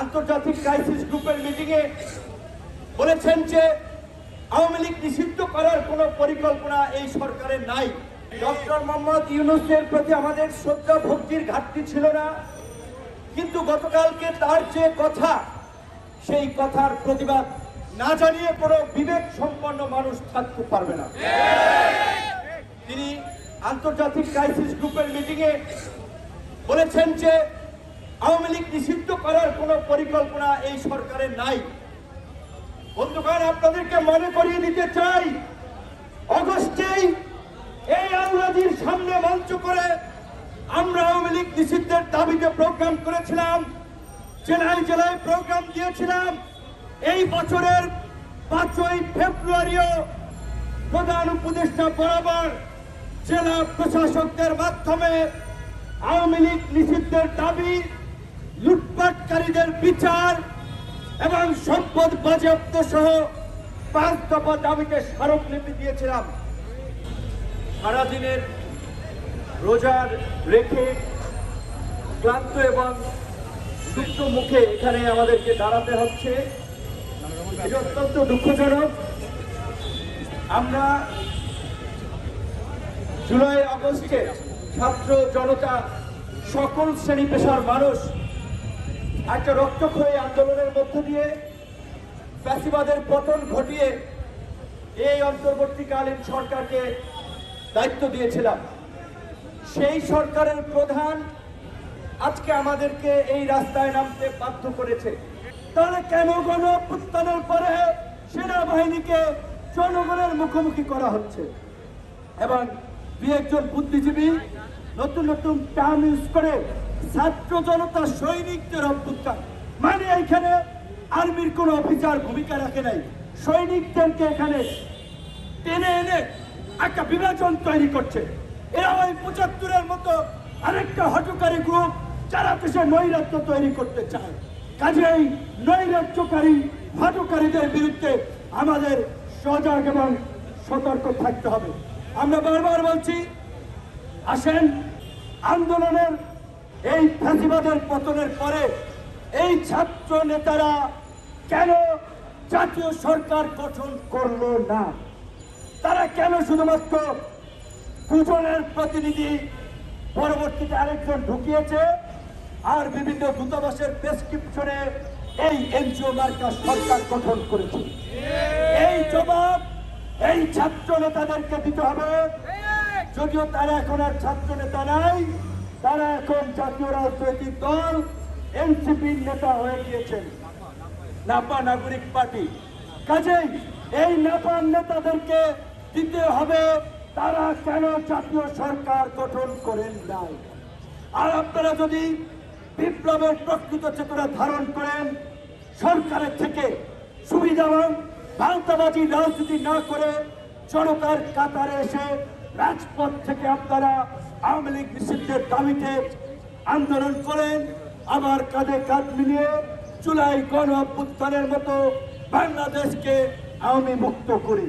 আন্তর্জাতিক ক্রাইসিস গ্রুপের মিটিংয়ে বলেছেন যে আওয়ামী লীগ নিষিদ্ধ করার কোনো পরিকল্পনা এই সরকারের নাই। ডক্টর মোহাম্মদ ইউনুসের প্রতি আমাদের শ্রদ্ধা, ভক্তির ঘাটতি ছিল না। কিন্তু গতকালকে তার যে কথা, সেই কথার প্রতিবাদ না জানিয়ে কোনো বিবেক সম্পন্ন মানুষ থাকতে পারবে না। তিনি আন্তর্জাতিক ক্রাইসিস গ্রুপের মিটিংয়ে বলেছেন যে আওয়ামী লীগ নিষিদ্ধ করার কোনো পরিকল্পনা এই সরকারের নাই। বন্ধুগণ, আপনাদেরকে মনে করিয়ে দিতে চাই, অগস্টেই এই আউলাদির সামনে মঞ্চ করে আমরা আওয়ামী লীগ নিষিদ্ধের দাবিতে প্রোগ্রাম করেছিলাম, জেলায় জেলায় প্রোগ্রাম দিয়েছিলাম। এই বছরের পাঁচই ফেব্রুয়ারিও প্রধান উপদেষ্টা বরাবর জেলা প্রশাসকদের মাধ্যমে আওয়ামী লীগ নিষিদ্ধের দাবি লুটপাটকারীদের বিচার এবং সম্পদ বাজেয়াপ্ত সহ পাঁচ দফা দাবিতে স্মারকলিপি দিয়েছিলাম। সারাদিনের রোজার রেখে ক্লান্ত এবং দুঃখ মুখে এখানে আমাদেরকে দাঁড়াতে হচ্ছে। অত্যন্ত দুঃখজনক। আমরা জুলাই আগস্টে ছাত্র জনতা সকল শ্রেণি পেশার মানুষ একটা রক্তক্ষয়ী আন্দোলনের মধ্য দিয়ে ফ্যাসিবাদের পতন ঘটিয়ে এই অন্তর্বর্তীকালীন সরকারকে দায়িত্ব দিয়েছিলাম। সেই সরকারের প্রধান আজকে আমাদেরকে এই রাস্তায় নামতে বাধ্য করেছে। তাহলে কেন গণ অভ্যুত্থানের পরে সেনাবাহিনীকে জনগণের মুখোমুখি করা হচ্ছে? এবং দুই একজন বুদ্ধিজীবী নতুন নতুন টার্ম ইউজ করে ছাত্র জনতা সৈনিকদের অভ্যুত্থান। মানে এখানে আর্মির কোন অফিসার ভূমিকা রাখে নাই। সৈনিকদেরকে এখানে টেনে এনে একটা বিভাজন তৈরি করছে। এরা ওই পঁচাত্তরের মতো আরেকটা হটকারী গ্রুপ যারা দেশে নৈরাজ্য তৈরি করতে চায়। কাজেই নৈরাজ্যকারী হটকারীদের বিরুদ্ধে আমাদের সজাগ এবং সতর্ক থাকতে হবে। আমরা বারবার বলছি, আসেন আন্দোলনের এই ফ্যাসিবাদের পতনের পরে এই ছাত্র নেতারা কেন জাতীয় সরকার গঠন করল না? তারা কেন শুধুমাত্র দুজনের প্রতিনিধি পরবর্তীতে আরেকজন ঢুকিয়েছে আর বিভিন্ন দূতাবাসের প্রেসক্রিপশনে এই এনজিও মার্কা সরকার গঠন করেছে? এই জবাব এই ছাত্র নেতাদেরকে দিতে হবে। যদিও তারা এখন আর ছাত্র নেতা নাই তারা এখন জাতীয় রাজনৈতিক দল এনসিপির নেতা হয়ে গিয়েছেন। নাপা নাগরিক পার্টি। কাজেই এই নাপার নেতাদেরকে দিতে হবে, তারা কেন জাতীয় সরকার গঠন করেন নাই? আর আপনারা যদি বিপ্লবের প্রকৃত চেতনা ধারণ করেন, সরকারের থেকে সুবিধাবান ভান্তাবাজি রাজনীতি না করে জনতার কাতারে এসে রাজপথ থেকে আপনারা আওয়ামী লীগ নিষিদ্ধের দাবিতে আন্দোলন করেন, আবার কাঁধে কাঁধ মিলিয়ে জুলাই গণ অভ্যুত্থানের মতো বাংলাদেশকে আওয়ামী মুক্ত করি।